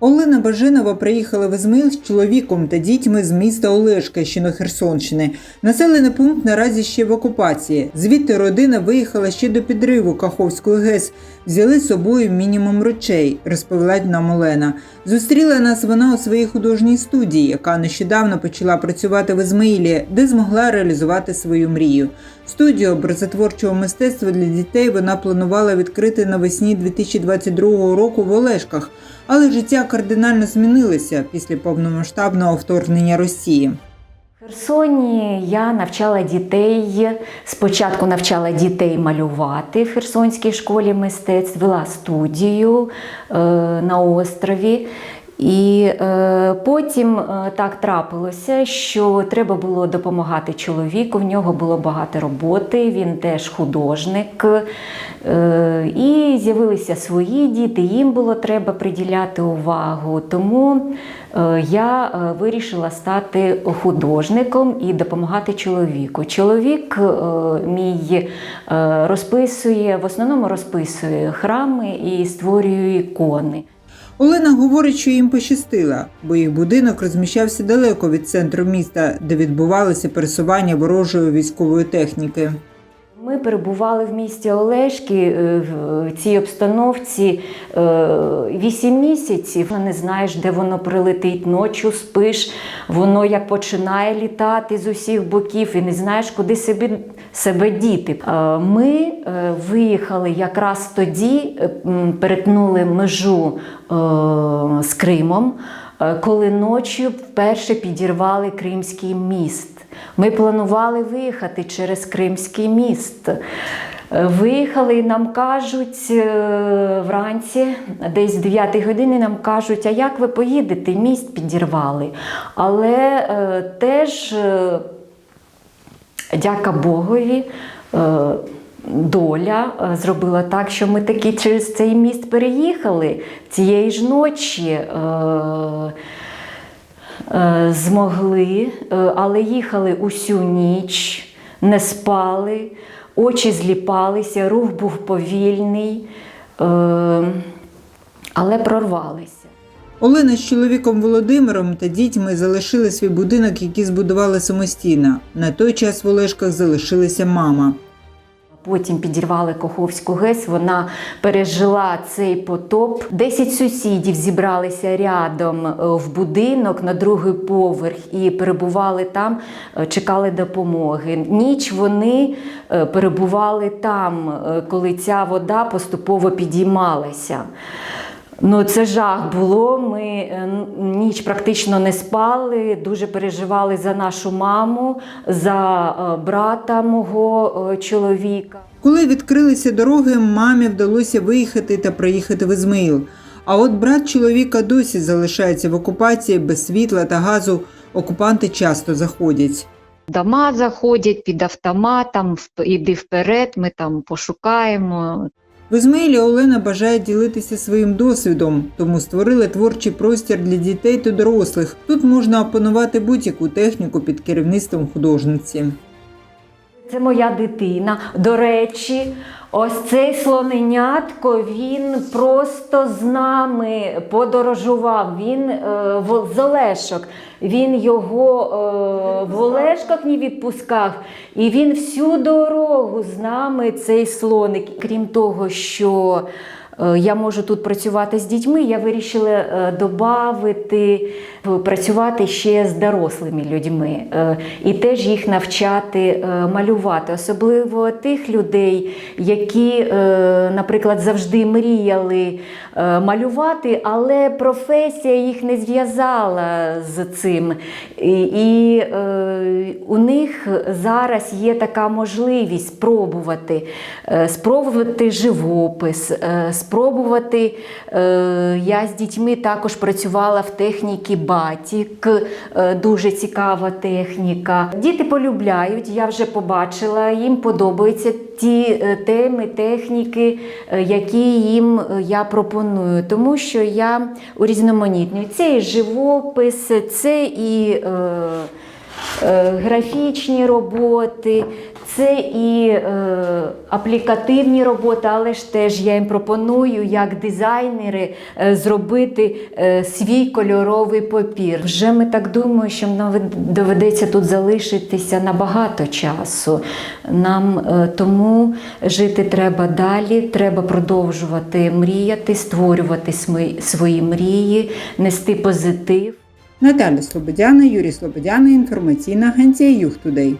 Олена Бажинова приїхала в Ізмаїл з чоловіком та дітьми з міста Олешка, що на Херсонщини. Населений пункт наразі ще в окупації. Звідти родина виїхала ще до підриву Каховської ГЕС. Взяли з собою мінімум речей, розповіла нам Олена. Зустріла нас вона у своїй художній студії, яка нещодавно почала працювати в Ізмаїлі, де змогла реалізувати свою мрію. Студію образотворчого мистецтва для дітей вона планувала відкрити навесні 2022 року в Олешках, але життя кардинально змінилося після повномасштабного вторгнення Росії. В Херсоні я навчала дітей. Спочатку навчала дітей малювати в Херсонській школі мистецтв, вела студію е, на острові. І е, потім е, так трапилося, що треба було допомагати чоловіку. В нього було багато роботи, він теж художник. Е, і з'явилися свої діти, їм було треба приділяти увагу. Тому е, я е, вирішила стати художником і допомагати чоловіку. Чоловік е, мій е, розписує, в основному розписує храми і створює ікони. Олена говорить, що їм пощастило, бо їх будинок розміщався далеко від центру міста, де відбувалося пересування ворожої військової техніки. Ми перебували в місті Олешки е, в цій обстановці е, вісім місяців. Не знаєш, де воно прилетить ночі, спиш, воно як починає літати з усіх боків і не знаєш, куди себе, себе діти. Е, Ми виїхали якраз тоді, перетнули межу з Кримом, коли ночі вперше підірвали Кримський міст. Ми планували виїхати через Кримський міст. Е, Виїхали і нам кажуть е, вранці, десь в 9 годині нам кажуть, а як ви поїдете? Міст підірвали. Але е, теж, е, дяка Богові, е, доля е, зробила так, що ми таки через цей міст переїхали цієї ж ночі. е, е, змогли, е, але їхали усю ніч, не спали, очі зліпалися, рух був повільний, але прорвалися. Олена з чоловіком Володимиром та дітьми залишили свій будинок, який збудували самостійно. На той час в Олешках залишилася мама. Потім підірвали Коховську ГЕС, вона пережила цей потоп. Десять сусідів зібралися рядом е, в будинок на другий поверх і перебували там, е, чекали допомоги. Ніч вони е, перебували там, коли ця вода поступово підіймалася. Ну, це жах було. Ми е, ніч практично не спали, дуже переживали за нашу маму, за е, брата мого е, чоловіка. Коли відкрилися дороги, мамі вдалося виїхати та приїхати в Ізмаїл. А от брат чоловіка досі залишається в окупації без світла та газу. Окупанти часто заходять. Дома заходять під автоматом, іди вперед, ми там пошукаємо. В Ізмаїлі Олена бажає ділитися своїм досвідом, тому створили творчий простір для дітей та дорослих. Тут можна опанувати будь-яку техніку під керівництвом художниці. Це моя дитина. До речі, ось цей слоненятко, він просто з нами подорожував. Він е, в- з Олешок. Він його е, в Олешках не відпускав. І він всю дорогу з нами, цей слоник. Крім того, що е, я можу тут працювати з дітьми, я вирішила е, додати працювати ще з дорослими людьми е, і теж їх навчати е, малювати, особливо тих людей, які, е, наприклад, завжди мріяли малювати, але професія їх не зв'язала з цим. І, у них зараз є така можливість спробувати, спробувати живопис, спробувати. Я з дітьми також працювала в техніці батік, е, дуже цікава техніка. Діти полюбляють, я вже побачила, їм подобаються ті е, теми, техніки, е, які їм я пропоную, тому що я урізноманітнюю. Це і живопис, це і. Е, графічні роботи, це і е, аплікативні роботи, але ж теж я їм пропоную як дизайнери е, зробити е, свій кольоровий папір. Вже ми так думаємо, що нам доведеться тут залишитися на багато часу. Нам е, тому жити треба далі, треба продовжувати мріяти, створювати смі- свої мрії, нести позитив. Наталя Слободяна, Юрій Слободяна, інформаційна агенція Юг Тудей.